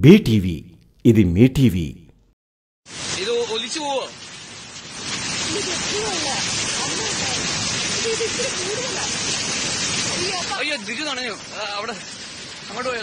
B T V ഇത് മീ T V. ഇത് ഒലിച്ചു അങ്ങോട്ട് പോയാ